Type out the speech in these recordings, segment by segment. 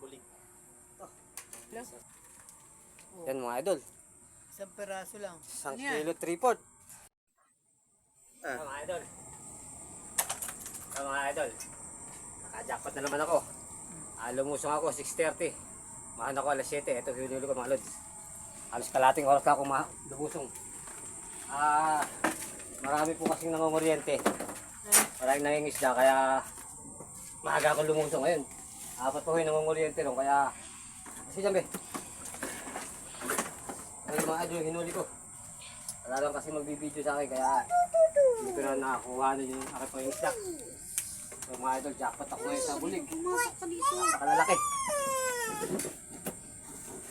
bulig. Yan mga idol. Isang peraso lang. Isang Ano kilo, port. Ah. mga idol. Ah, mga idol. Nakajackpot na naman ako. Ah, lumusong ako, 6.30. Mahan ako alas 7. Ito, hinuli ko mga lods. Halos kalating oras na ako lumusong. Ah, marami po kasing nangunguryente. Maraming nangingisda, kaya maaga ako lumusong ngayon. Apat po yung nangunguryente ron, kaya... Kasi dyan, be. Ay, mga idol, hinuli ko. Wala lang kasi magbibideo sa akin, kaya hindi ko na nakakuha na yung aking pangisda. So mga idol, jackpot ako ngayon sa bulig. Nakalalaki.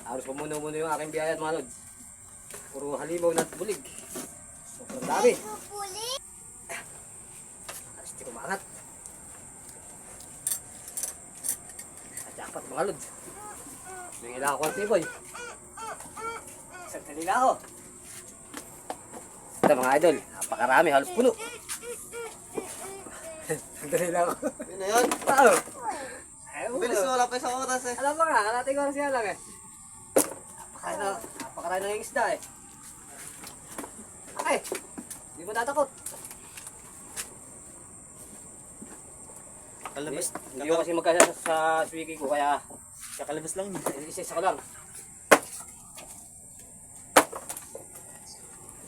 Halos pumuno-muno yung aking biyaya at mga lods. Puro halimaw na bulig. Sobrang dami. Halos di kumangat. At jackpot mga lods. Ilang ako ang tiboy. Isang kanila ako. Ito mga idol, napakarami, halos puno. Sandali lang ako. Yun na yun. Ay, Bilis mo, wala pa isang oras eh. Alam mo nga, kalating oras yan lang eh. Napakarami na, napakarami ng isda eh. Okay, hindi mo tatakot. Kalabas. Hindi ko kasi magkasa sa, sa swiki ko, kaya Kakalabas lang isa-isa ko lang.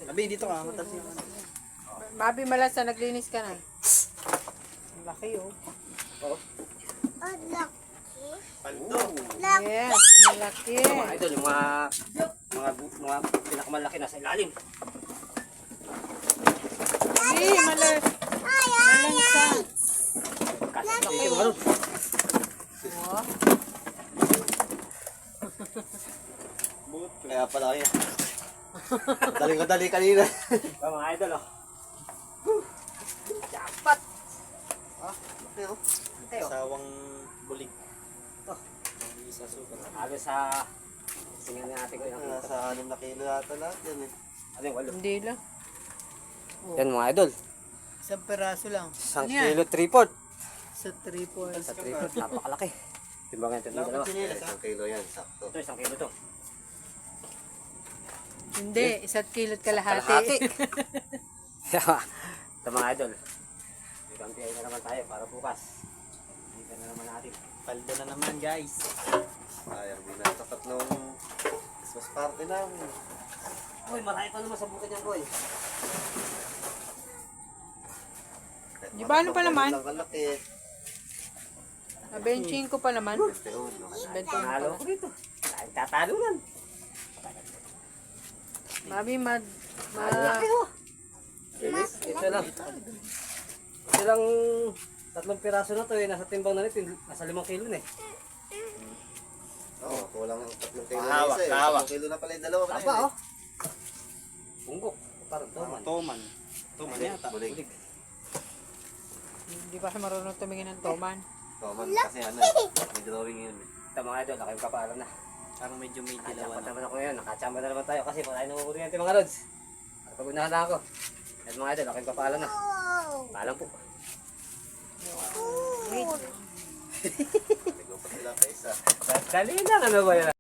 Abi, dito ka. Matas yung ano. Mabi malasa, naglinis ka na. Ang laki oh. Oh, Paldo. Yes, malaki. ito mga idol, yung mga, mga, mga pinakamalaki nasa ilalim. Abi, malas. Malansa. Kasi laki. Oh, Kaya pala kayo. Dali ko dali kanina. Ito mga idol oh. Jackpot! Okay, oh. Ante oh. Sawang bulig. Ito. Hindi sa sukat. Halos sa... Tingnan natin ko yung Nasa anim na kilo yata lahat yan eh. Ano yung walo? hindi lang. Yan mga idol. Isang peraso lang. Isang Ano kilo, three Sa triple. Sa three port, napakalaki. Timbangan ito dito dalawa. Isang kilo yan, sakto. Ito, isang kilo to. Hindi, isa't kilot kalahati. Kalahati. Ito mga idol. Ikampiay na naman tayo para bukas. Hindi na naman natin. Paldo na naman guys. Sayang, di natapat nung Christmas party namin. Uy, marami pa naman sa bukid niyan, boy. Di ba ano pa naman? Ang kalaki. Abenching ko pa naman. Talo ko dito. Ay, tatalunan. Mabi, mad... Ma... Malaki oh. Ito lang. Ito lang tatlong piraso na to eh. Nasa timbang na nito. Nasa limang kilo na eh. Oo, kulang ang tatlong kilo na isa eh. Tatlong kilo na pala yung dalawa. Tapa oh. Punggok. Parang toman. Toman. Toman yata. Bulig. Bulig. Hindi pa siya marunong tumingin ng toman. Toman kasi ano eh. May drawing yun eh. Ito mga idol, nakayong kapalan na. Parang medyo may dilawan. naman ako ngayon. Nakachamba na naman tayo kasi wala yung kuryente mga lods. At pag-unahan na ako. At mga idol, nakayong kapalan na. Paalam po. Wait. Dali lang, ano ba yan?